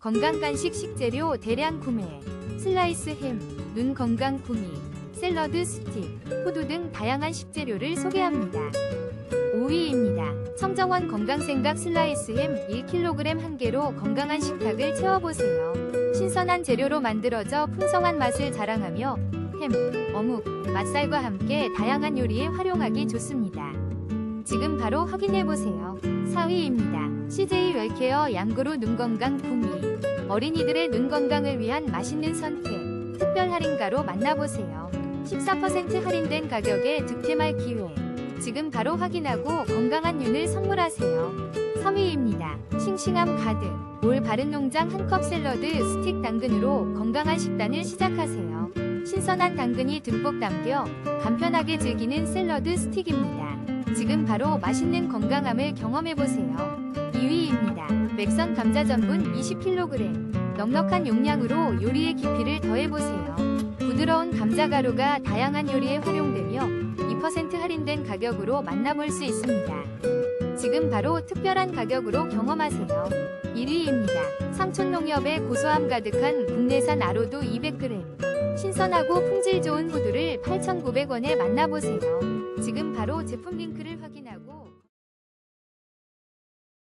건강 간식 식재료 대량 구매, 슬라이스 햄, 눈 건강 구미, 샐러드 스틱, 호두 등 다양한 식재료를 소개합니다. 5위입니다. 청정원 건강생각 슬라이스 햄 1kg 한 개로 건강한 식탁을 채워보세요. 신선한 재료로 만들어져 풍성한 맛을 자랑하며 햄, 어묵, 맛살과 함께 다양한 요리에 활용하기 좋습니다. 지금 바로 확인해보세요. 4위입니다. CJ 웰케어 양그루 눈건강 구미 어린이들의 눈 건강을 위한 맛있는 선택 특별 할인가로 만나보세요. 14% 할인된 가격에 득템할 기회 지금 바로 확인하고 건강한 눈을 선물하세요. 3위입니다. 싱싱함 가득 올 바른 농장 한 컵 샐러드 스틱 당근으로 건강한 식단을 시작하세요. 신선한 당근이 듬뿍 담겨 간편하게 즐기는 샐러드 스틱입니다. 지금 바로 맛있는 건강함을 경험해보세요. 2위입니다. 맥선 감자 전분 20kg. 넉넉한 용량으로 요리의 깊이를 더해보세요. 부드러운 감자 가루가 다양한 요리에 활용되며 2% 할인된 가격으로 만나볼 수 있습니다. 지금 바로 특별한 가격으로 경험하세요. 1위입니다. 삼촌농협의 고소함 가득한 국내산 아로도 200g. 신선하고 품질 좋은 호두를 8,900원에 만나보세요. 지금 바로 제품 링크를 확인하고